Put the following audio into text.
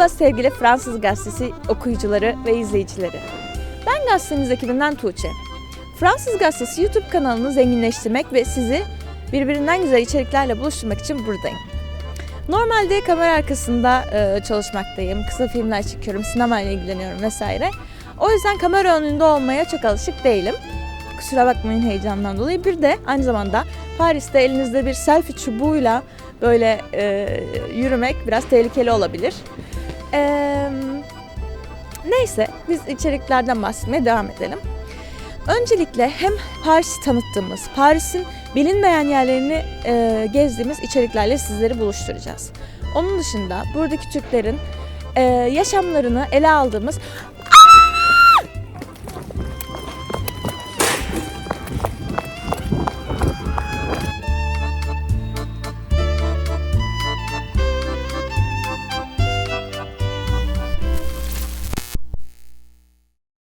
Merhaba sevgili Fransız Gazetesi okuyucuları ve izleyicileri. Ben gazeteniz ekibinden Tuğçe. Fransız Gazetesi YouTube kanalını zenginleştirmek ve sizi birbirinden güzel içeriklerle buluşturmak için buradayım. Normalde kamera arkasında e, çalışmaktayım, kısa filmler çekiyorum, sinemayla ilgileniyorum vesaire. O yüzden kamera önünde olmaya çok alışık değilim. Kusura bakmayın heyecandan dolayı. Bir de aynı zamanda Paris'te elinizde bir selfie çubuğuyla böyle e, yürümek biraz tehlikeli olabilir. Eee, neyse biz içeriklerden bahsetmeye devam edelim. Öncelikle hem Paris'i tanıttığımız, Paris'in bilinmeyen yerlerini e, gezdiğimiz içeriklerle sizleri buluşturacağız. Onun dışında buradaki Türklerin e, yaşamlarını ele aldığımız